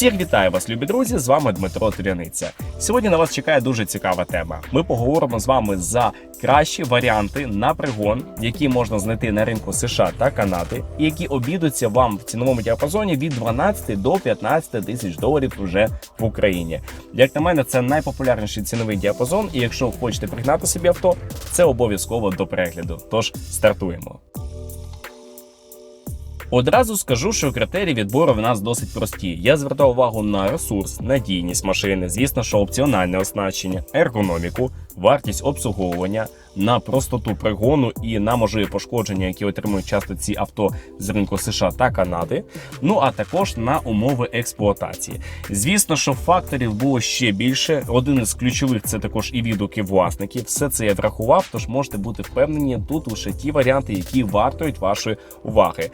Всіх вітаю вас, любі друзі! З вами Дмитро Тряниця. Сьогодні на вас чекає дуже цікава тема. Ми поговоримо з вами за кращі варіанти на пригон, які можна знайти на ринку США та Канади, і які обійдуться вам в ціновому діапазоні від 12 до 15 тисяч доларів вже в Україні. Як на мене, це найпопулярніший ціновий діапазон. І якщо хочете пригнати собі авто, це обов'язково до перегляду. Тож стартуємо. Одразу скажу, що критерії відбору в нас досить прості. Я звертав увагу на ресурс, надійність машини, звісно, що опціональне оснащення, ергономіку, вартість обслуговування, на простоту пригону і на можливі пошкодження, які отримують часто ці авто з ринку США та Канади. Ну а також на умови експлуатації. Звісно, що факторів було ще більше. Один із ключових це також і відгуки власників. Все це я врахував, тож можете бути впевнені, тут лише ті варіанти, які вартують вашої уваги.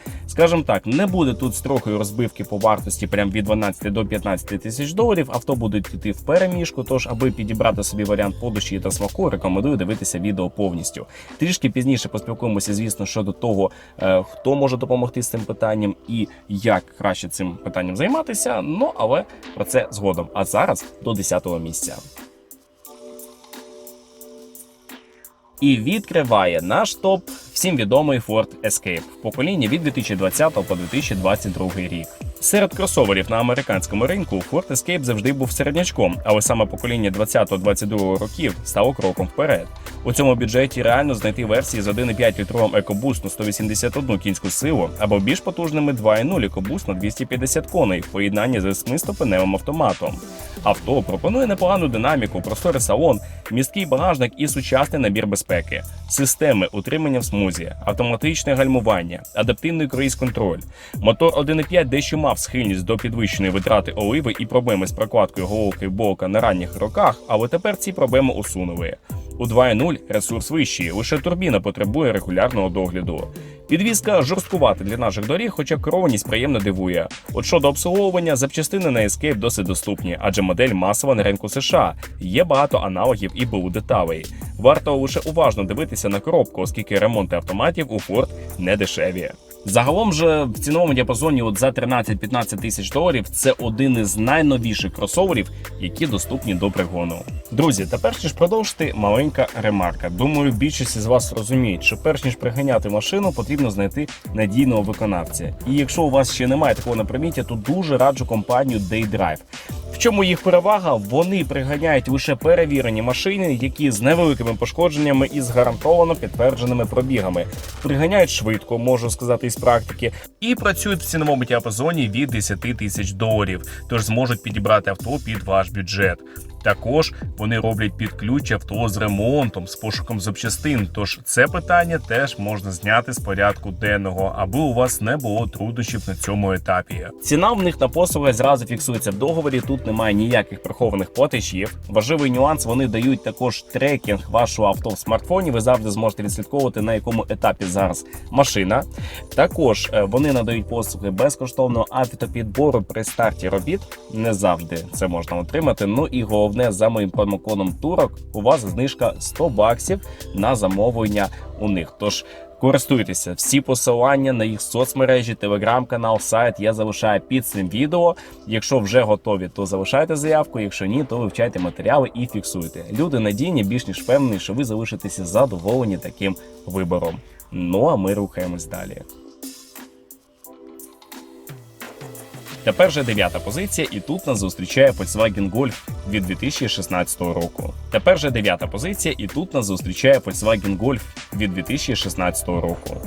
Скажімо так, не буде тут строгої розбивки по вартості прям від 12 до 15 тисяч доларів. Авто будуть йти в переміжку. Тож, аби підібрати собі варіант по та смаку, рекомендую дивитися відео повністю. Трішки пізніше поспілкуємося, звісно, щодо того, е, хто може допомогти з цим питанням і як краще цим питанням займатися. Ну але про це згодом. А зараз до 10-го місця. І відкриває наш топ всім відомий Ford Escape в поколінні від 2020 по 2022 рік. Серед кросоверів на американському ринку Ford Escape завжди був середнячком, але саме покоління 20-22 років стало кроком вперед. У цьому бюджеті реально знайти версії з 1,5 літровим EcoBoost на 181 кінську силу або більш потужними 2,0 EcoBoost на 250 коней в поєднанні з 8-ступеневим автоматом. Авто пропонує непогану динаміку, просторий салон, місткий багажник і сучасний набір безпеки, системи утримання в смузі, автоматичне гальмування, адаптивний круїз-контроль. Мотор 1.5 дещо мав схильність до підвищеної витрати оливи і проблеми з прокладкою головки бока на ранніх роках, але тепер ці проблеми усунули. У 2.0 ресурс вищий, лише турбіна потребує регулярного догляду. Підвізка жорсткувата для наших доріг, хоча керованість приємно дивує. От щодо обслуговування, запчастини на Escape досить доступні, адже модель масова на ринку США. Є багато аналогів і БУ деталей. Варто лише уважно дивитися на коробку, оскільки ремонти автоматів у Ford не дешеві. Загалом же в ціновому діапазоні от за 13-15 тисяч доларів це один із найновіших кросоверів, які доступні до пригону. Друзі, та перш ніж продовжити, маленька ремарка. Думаю, більшість із вас розуміють, що перш ніж приганяти машину, потрібно знайти надійного виконавця. І якщо у вас ще немає такого на приміті, то дуже раджу компанію DayDrive. В чому їх перевага? Вони приганяють лише перевірені машини, які з невеликими пошкодженнями і з гарантовано підтвердженими пробігами. Приганяють швидко, можу сказати із практики, і працюють в ціновому діапазоні від 10 тисяч доларів, тож зможуть підібрати авто під ваш бюджет. Також вони роблять під ключ авто з ремонтом, з пошуком запчастин. Тож це питання теж можна зняти з порядку денного, аби у вас не було труднощів на цьому етапі. Ціна в них на послуги зразу фіксується в договорі. Тут немає ніяких прихованих платежів. Важливий нюанс вони дають також трекінг вашого авто в смартфоні. Ви завжди зможете відслідковувати на якому етапі зараз машина. Також е, вони надають послуги безкоштовного автопідбору при старті робіт. Не завжди це можна отримати. Ну і головне за моїм промокодом турок у вас знижка 100 баксів на замовлення у них. Тож користуйтеся всі посилання на їх соцмережі, телеграм-канал, сайт я залишаю під цим відео. Якщо вже готові, то залишайте заявку. Якщо ні, то вивчайте матеріали і фіксуйте. Люди надійні, більш ніж впевнені, що ви залишитеся задоволені таким вибором. Ну а ми рухаємось далі. Тепер же дев'ята позиція, і тут нас зустрічає Volkswagen Golf від 2016 року. Тепер же дев'ята позиція, і тут нас зустрічає Volkswagen Golf від 2016 року.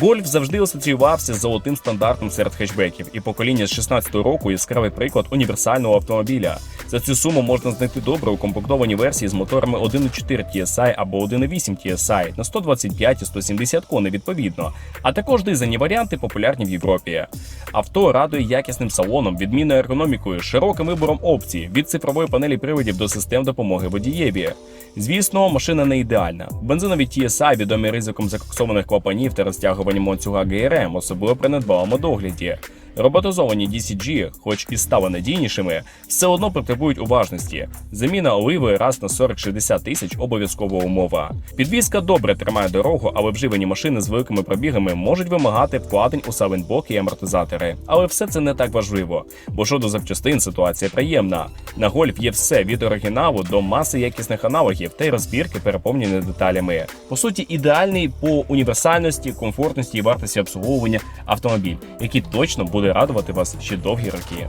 Гольф завжди асоціювався з золотим стандартом серед хетчбеків, і покоління з 16-го року яскравий приклад універсального автомобіля. За цю суму можна знайти добре укомплектовані версії з моторами 1.4 TSI або 1.8 TSI на 125 і 170 коней відповідно, а також дизельні варіанти популярні в Європі. Авто радує якісним салоном, відмінною ергономікою, широким вибором опцій від цифрової панелі приводів до систем допомоги водієві. Звісно, машина не ідеальна. Бензинові TSI відомі ризиком закоксованих клапанів та розтягуванням ланцюга ГРМ, особливо при недбалому догляді. Роботизовані DCG, хоч і стали надійнішими, все одно потребують уважності. Заміна оливи раз на 40-60 тисяч обов'язкова умова. Підвізка добре тримає дорогу, але вживані машини з великими пробігами можуть вимагати вкладень у сайлентблок і амортизатори. Але все це не так важливо, бо щодо запчастин ситуація приємна. На гольф є все від оригіналу до маси якісних аналогів та й розбірки переповнені деталями. По суті, ідеальний по універсальності, комфортності і вартості обслуговування автомобіль, який точно буде радувати вас ще довгі роки.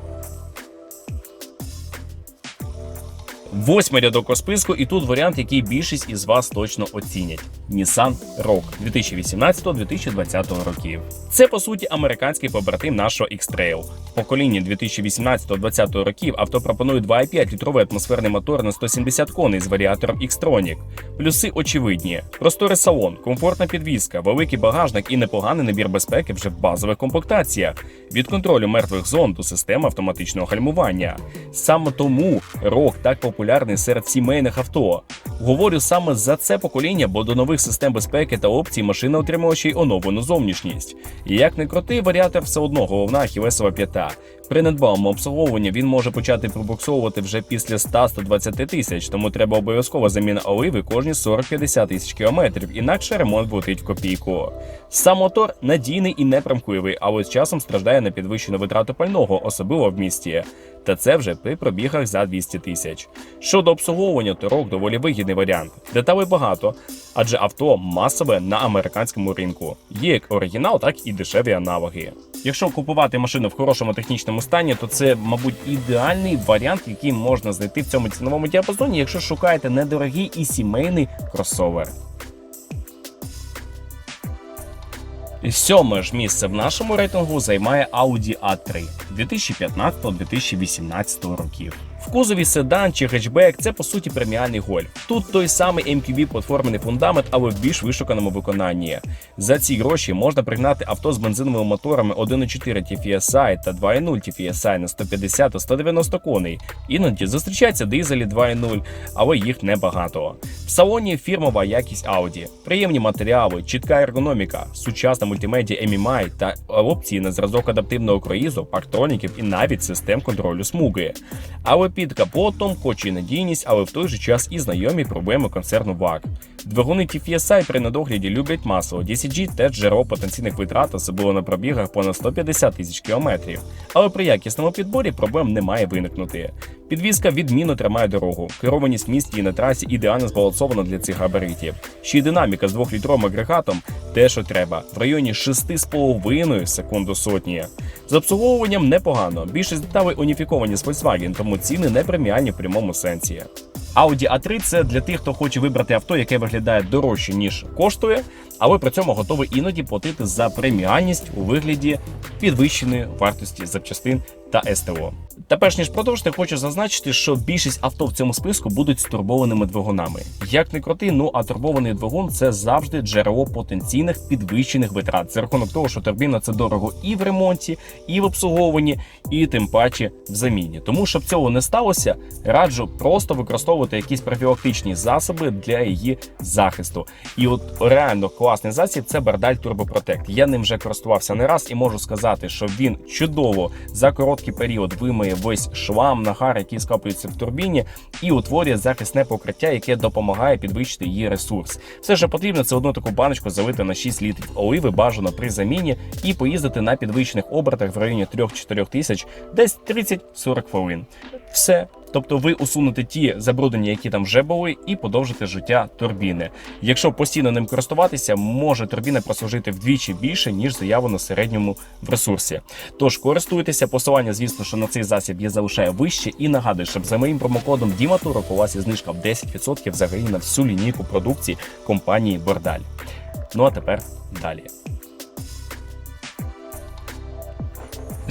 Восьмий рядок у списку, і тут варіант, який більшість із вас точно оцінять: Nissan Rogue 2018-2020 років. Це по суті американський побратим нашого X-Trail. В поколінні 2018-2020 років авто пропонує 2,5 літровий атмосферний мотор на 170 коней з варіатором X-Tronic. Плюси очевидні: просторий салон, комфортна підвізка, великий багажник і непоганий набір безпеки вже в базових комплектаціях. Від контролю мертвих зон до системи автоматичного гальмування. Саме тому Rogue так популярний серед сімейних авто. Говорю саме за це покоління, бо до нових систем безпеки та опцій машина отримала ще й оновлену зовнішність. І як не крутий, варіатор все одно головна Хівесова п'ята. При недбалому обслуговуванні він може почати пробуксовувати вже після 100-120 тисяч, тому треба обов'язкова заміна оливи кожні 40-50 тисяч кілометрів, інакше ремонт влетить в копійку. Сам мотор надійний і непримкливий, але з часом страждає на підвищену витрату пального, особливо в місті. Та це вже при пробігах за 200 тисяч. Щодо обслуговування, то рок доволі вигідний варіант. Деталей багато, адже авто масове на американському ринку. Є як оригінал, так і дешеві аналоги. Якщо купувати машину в хорошому технічному стані, то це, мабуть, ідеальний варіант, який можна знайти в цьому ціновому діапазоні, якщо шукаєте недорогий і сімейний кросовер. Сьоме ж місце в нашому рейтингу займає Audi A3 2015-2018 років. В кузові седан чи хетчбек це по суті преміальний гольф. Тут той самий MQB платформений фундамент, але в більш вишуканому виконанні. За ці гроші можна пригнати авто з бензиновими моторами 1.4 TFSI та 2.0 TFSI на 150 та 190 коней. Іноді зустрічаються дизелі 2.0, але їх небагато. В салоні фірмова якість Audi, приємні матеріали, чітка ергономіка, сучасна мультимедіа MMI та опції на зразок адаптивного круїзу, парктроніків і навіть систем контролю смуги. Але під капотом, хоч і надійність, але в той же час і знайомі проблеми концерну ВАК. Двигуни TFSI при недогляді люблять масло, DCG теж джерело потенційних витрат, особливо на пробігах понад 150 тисяч кілометрів. Але при якісному підборі проблем не має виникнути. Підвізка відмінно тримає дорогу. Керованість в місті і на трасі ідеально збалансована для цих габаритів. Ще й динаміка з 2-літровим агрегатом те, що треба, в районі 6,5 секунд сотні. З обслуговуванням непогано. Більшість деталей уніфіковані з Volkswagen, тому ціни не преміальні в прямому сенсі. Audi A3 це для тих, хто хоче вибрати авто, яке виглядає дорожче, ніж коштує, але при цьому готовий іноді платити за преміальність у вигляді підвищеної вартості запчастин та СТО. Та перш ніж продовжити, хочу зазначити, що більшість авто в цьому списку будуть з турбованими двигунами. Як не крути, ну а турбований двигун це завжди джерело потенційних підвищених витрат за рахунок того, що турбіна це дорого і в ремонті, і в обслуговуванні, і тим паче в заміні. Тому щоб цього не сталося, раджу просто використовувати якісь профілактичні засоби для її захисту. І от реально класний засіб це Бардаль Protect. Я ним вже користувався не раз і можу сказати, що він чудово за короткий період вимиє весь шлам, нагар, який скоплюється в турбіні, і утворює захисне покриття, яке допомагає підвищити її ресурс. Все, що потрібно, це одну таку баночку залити на 6 літрів оливи, бажано при заміні, і поїздити на підвищених обертах в районі 3-4 тисяч, десь 30-40 хвилин. Все. Тобто ви усунете ті забруднення, які там вже були, і подовжите життя турбіни. Якщо постійно ним користуватися, може турбіна прослужити вдвічі більше, ніж заявлено середньому в ресурсі. Тож користуйтеся, посилання, звісно, що на цей засіб я залишаю вище. І нагадую, щоб за моїм промокодом Діматурок у вас знижка в 10% взагалі на всю лінійку продукції компанії Бордаль. Ну а тепер далі.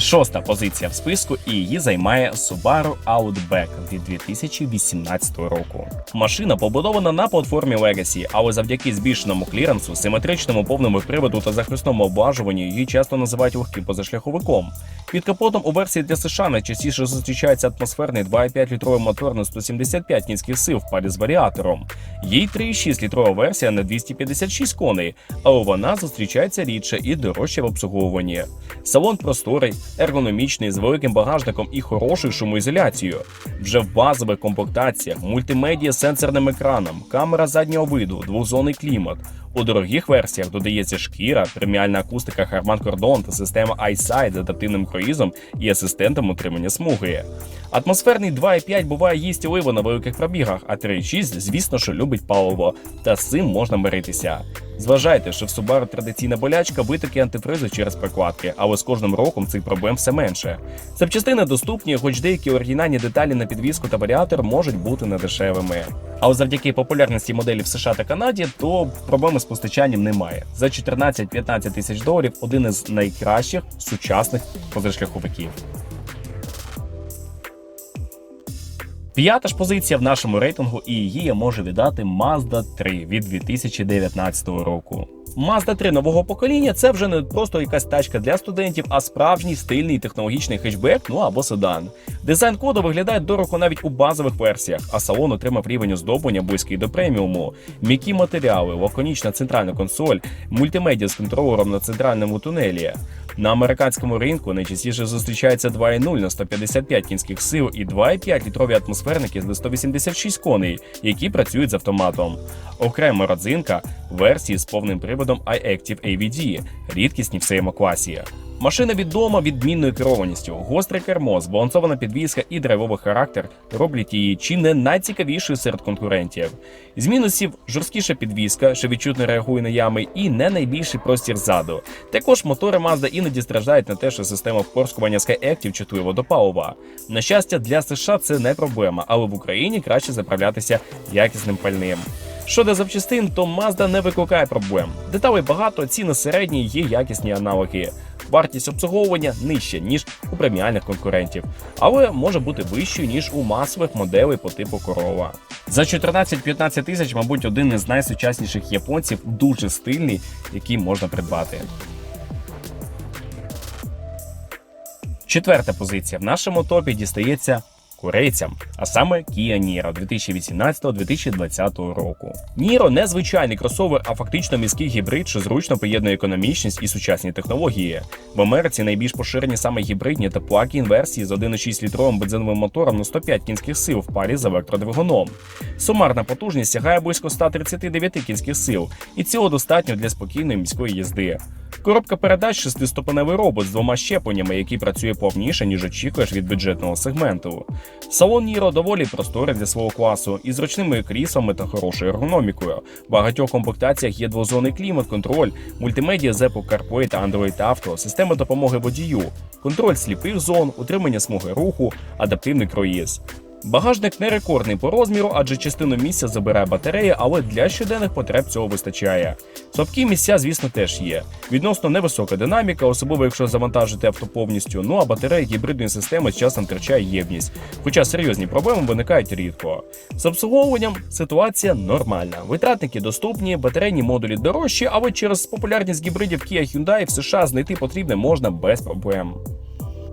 Шоста позиція в списку, і її займає Subaru Outback від 2018 року. Машина побудована на платформі Legacy, але завдяки збільшеному кліренсу, симетричному повному приводу та захисному облажуванню її часто називають легким позашляховиком. Під капотом у версії для США найчастіше зустрічається атмосферний 2,5 літровий мотор на 175 кінських сил в парі з варіатором. Їй 3,6 літрова версія на 256 коней, але вона зустрічається рідше і дорожче в обслуговуванні. Салон просторий, ергономічний з великим багажником і хорошою шумоізоляцією. Вже в базових комплектаціях, мультимедіа з сенсорним екраном, камера заднього виду, двозонний клімат. У дорогих версіях додається шкіра, преміальна акустика Harman Kardon та система iSight з адаптивним круїзом і асистентом утримання смуги. Атмосферний 2.5 буває їсть оливу на великих пробігах, а 3.6, звісно, що любить паливо, та з цим можна миритися. Зважайте, що в Subaru традиційна болячка витоки антифризу через прокладки, але з кожним роком цих проблем все менше. Запчастини доступні, хоч деякі оригінальні деталі на підвіску та варіатор можуть бути недешевими. Але завдяки популярності моделі в США та Канаді, то проблеми з постачанням немає. За 14-15 тисяч доларів один із найкращих сучасних позашляховиків. П'ята ж позиція в нашому рейтингу, і її я можу віддати Mazda 3 від 2019 року. Mazda 3 нового покоління це вже не просто якась тачка для студентів, а справжній стильний технологічний хетчбек, ну або седан. Дизайн коду виглядає дорого навіть у базових версіях, а салон отримав рівень оздоблення близький до преміуму. М'які матеріали, лаконічна центральна консоль, мультимедіа з контролером на центральному тунелі. На американському ринку найчастіше зустрічається 2.0 на 155 кінських сил і 2.5 літрові атмосферники з 186 коней, які працюють з автоматом. Окрема родзинка версії з повним приводом iActive AVD, рідкісні в своєму класі. Машина відома відмінною керованістю, гостре кермо, збалансована підвізка і драйвовий характер роблять її чи не найцікавішою серед конкурентів. З мінусів жорсткіша підвізка, що відчутно реагує на ями, і не найбільший простір ззаду. Також мотори Mazda іноді страждають на те, що система впорскування SkyActiv чутлива до палива. На щастя, для США це не проблема, але в Україні краще заправлятися якісним пальним. Щодо запчастин, то Mazda не викликає проблем. Деталей багато, ціни середні, є якісні аналоги. Вартість обслуговування нижча, ніж у преміальних конкурентів, але може бути вищою, ніж у масових моделей по типу корова. За 14-15 тисяч, мабуть, один із найсучасніших японців, дуже стильний, який можна придбати. Четверта позиція в нашому топі дістається корейцям, а саме Kia Niro 2018-2020 року. Niro не звичайний кросовер, а фактично міський гібрид, що зручно поєднує економічність і сучасні технології. В Америці найбільш поширені саме гібридні та плug-in версії з 1,6 літровим бензиновим мотором на 105 кінських сил в парі з електродвигуном. Сумарна потужність сягає близько 139 кінських сил, і цього достатньо для спокійної міської їзди. Коробка передач шестиступеневий робот з двома щепленнями, який працює повніше, ніж очікуєш від бюджетного сегменту. Салон Ніро доволі просторий для свого класу, із зручними кріслами та хорошою ергономікою. В багатьох комплектаціях є двозонний клімат-контроль, мультимедіа з Apple та Android Auto, система допомоги водію, контроль сліпих зон, утримання смуги руху, адаптивний круїз. Багажник не рекордний по розміру, адже частину місця забирає батарея, але для щоденних потреб цього вистачає. Слабкі місця, звісно, теж є. Відносно невисока динаміка, особливо якщо завантажити авто повністю. Ну а батарея гібридної системи з часом втрачає ємність. Хоча серйозні проблеми виникають рідко. З обслуговуванням ситуація нормальна. Витратники доступні, батарейні модулі дорожчі, але через популярність гібридів Kia Hyundai в США знайти потрібне можна без проблем.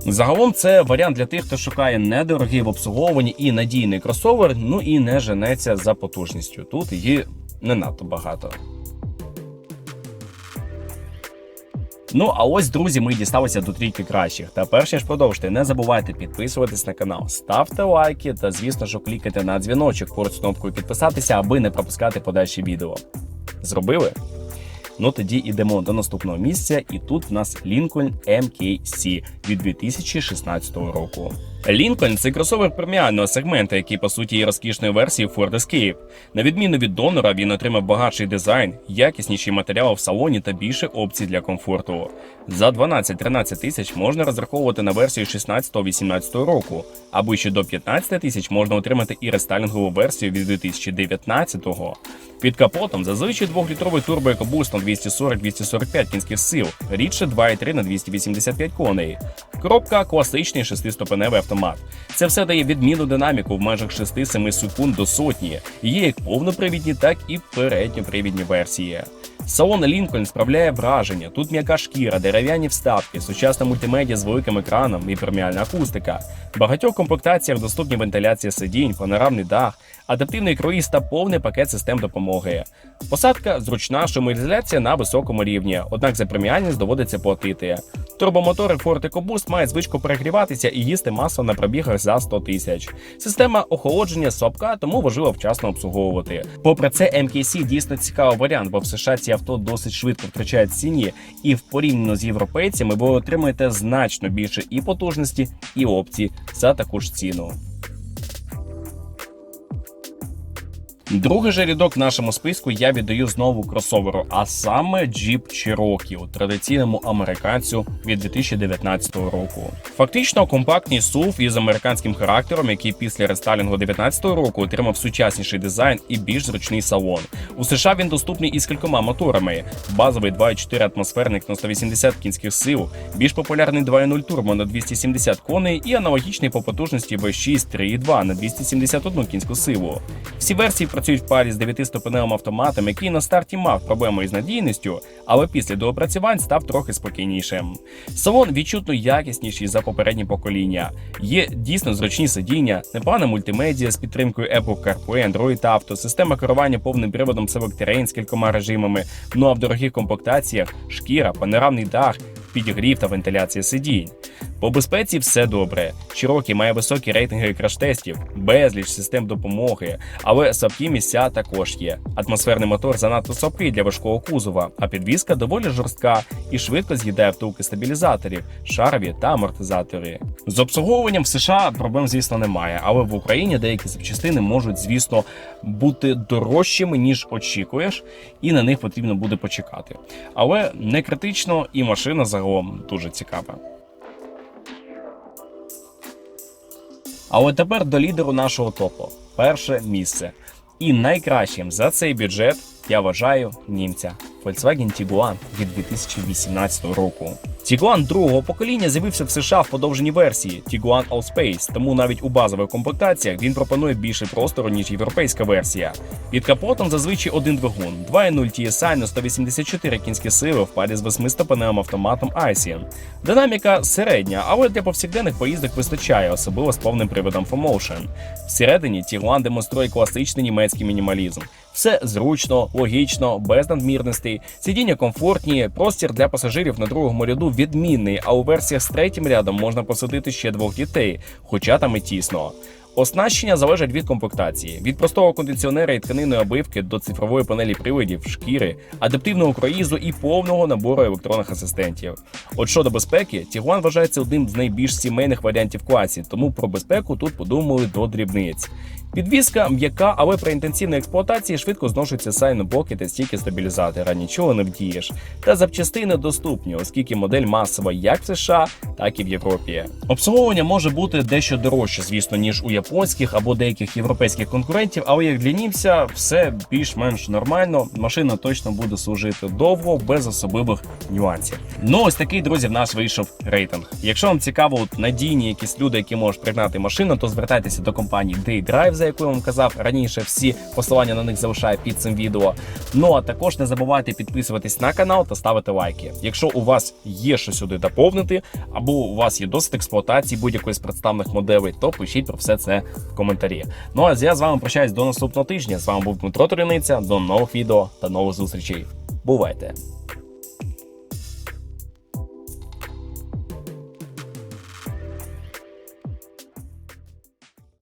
Загалом це варіант для тих, хто шукає недорогий в обслуговуванні і надійний кросовер, ну і не женеться за потужністю. Тут її не надто багато. Ну а ось, друзі, ми дісталися до трійки кращих. Та перш ніж продовжити, не забувайте підписуватись на канал, ставте лайки та, звісно, що клікайте на дзвіночок поруч з кнопкою підписатися, аби не пропускати подальші відео. Зробили? Ну тоді йдемо до наступного місця, і тут в нас Lincoln MKC від 2016 року. Lincoln – це кросовер преміального сегменту, який по суті є розкішною версією Ford Escape. На відміну від донора, він отримав багатший дизайн, якісніші матеріали в салоні та більше опцій для комфорту. За 12-13 тисяч можна розраховувати на версію 16-18 року, а ближче до 15 тисяч можна отримати і рестайлінгову версію від 2019-го. Під капотом зазвичай 2-літровий турбоекобуст на 240-245 кінських сил, рідше 2,3 на 285 коней. Коробка класичний шестиступеневий автомат. Це все дає відмінну динаміку в межах 6-7 секунд до сотні. Є як повнопривідні, так і передньопривідні версії. Салон Лінкольн справляє враження. Тут м'яка шкіра, дерев'яні вставки, сучасна мультимедіа з великим екраном і преміальна акустика. В багатьох комплектаціях доступні вентиляція сидінь, панорамний дах, адаптивний круїз та повний пакет систем допомоги. Посадка зручна шумоізоляція на високому рівні, однак за преміальність доводиться платити. Турбомотори Ford EcoBoost мають звичку перегріватися і їсти масло на пробігах за 100 тисяч. Система охолодження слабка, тому важливо вчасно обслуговувати. Попри це, MKC дійсно цікавий варіант, бо в США ці авто досить швидко втрачає ціні, і в порівняно з європейцями ви отримаєте значно більше і потужності, і опцій за таку ж ціну. Другий же рядок в нашому списку я віддаю знову кросоверу, а саме Jeep Cherokee, традиційному американцю від 2019 року. Фактично компактний SUV із американським характером, який після рестайлінгу 2019 року отримав сучасніший дизайн і більш зручний салон. У США він доступний із кількома моторами: базовий 2.4 атмосферник на 180 кінських сил, більш популярний 2.0 турбо на 270 коней і аналогічний по потужності V6 3.2 на 271 кінську силу. Всі версії працюють в парі з 9-ступеневим автоматом, який на старті мав проблеми із надійністю, але після доопрацювань став трохи спокійнішим. Салон відчутно якісніший за попередні покоління. Є дійсно зручні сидіння, непогана мультимедіа з підтримкою Apple CarPlay, Android Auto, система керування повним приводом Select Terrain з кількома режимами. Ну а в дорогих комплектаціях шкіра, панорамний дах, підігрів та вентиляція сидінь. По безпеці все добре. Cherokee має високі рейтинги краш-тестів, безліч систем допомоги, але слабкі місця також є. Атмосферний мотор занадто слабкий для важкого кузова, а підвізка доволі жорстка і швидко з'їдає втулки стабілізаторів, шарові та амортизатори. З обслуговуванням в США проблем, звісно, немає, але в Україні деякі запчастини можуть, звісно, бути дорожчими, ніж очікуєш, і на них потрібно буде почекати. Але не критично, і машина загалом дуже цікаве. А от тепер до лідеру нашого топу. Перше місце. І найкращим за цей бюджет я вважаю німця Volkswagen Tiguan від 2018 року. Tiguan другого покоління з'явився в США в подовженій версії Tiguan Allspace, тому навіть у базових комплектаціях він пропонує більше простору, ніж європейська версія. Під капотом зазвичай один двигун, 2.0 TSI на 184 кінські сили в парі з 8-ступеневим автоматом ICN. Динаміка середня, але для повсякденних поїздок вистачає, особливо з повним приводом 4Motion. Всередині Tiguan демонструє класичний німецький мінімалізм. Все зручно, логічно, без надмірностей, сидіння комфортні, простір для пасажирів на другому ряду відмінний, а у версіях з третім рядом можна посадити ще двох дітей, хоча там і тісно. Оснащення залежить від комплектації: від простого кондиціонера і тканинної обивки до цифрової панелі приводів, шкіри, адаптивного круїзу і повного набору електронних асистентів. От щодо безпеки, Tiguan вважається одним з найбільш сімейних варіантів класі, тому про безпеку тут подумали до дрібниць. Підвізка м'яка, але при інтенсивній експлуатації швидко зношуються сайноблоки та стійки стабілізатора, нічого не вдієш. Та запчастини доступні, оскільки модель масова як в США, так і в Європі. Обслуговування може бути дещо дорожче, звісно, ніж у японських або деяких європейських конкурентів, але як для німця все більш-менш нормально. Машина точно буде служити довго, без особливих нюансів. Ну ось такий друзі, в нас вийшов рейтинг. Якщо вам цікаво, от надійні якісь люди, які можуть пригнати машину, то звертайтеся до компанії Daydrive, за яку я вам казав раніше. Всі посилання на них залишаю під цим відео. Ну а також не забувайте підписуватись на канал та ставити лайки. Якщо у вас є що сюди доповнити, або у вас є досвід експлуатації будь-якої з представлених моделей, то пишіть про все це в коментарі. Ну а я з вами прощаюсь до наступного тижня. З вами був Дмитро Туриниця. До нових відео та нових зустрічей. Бувайте!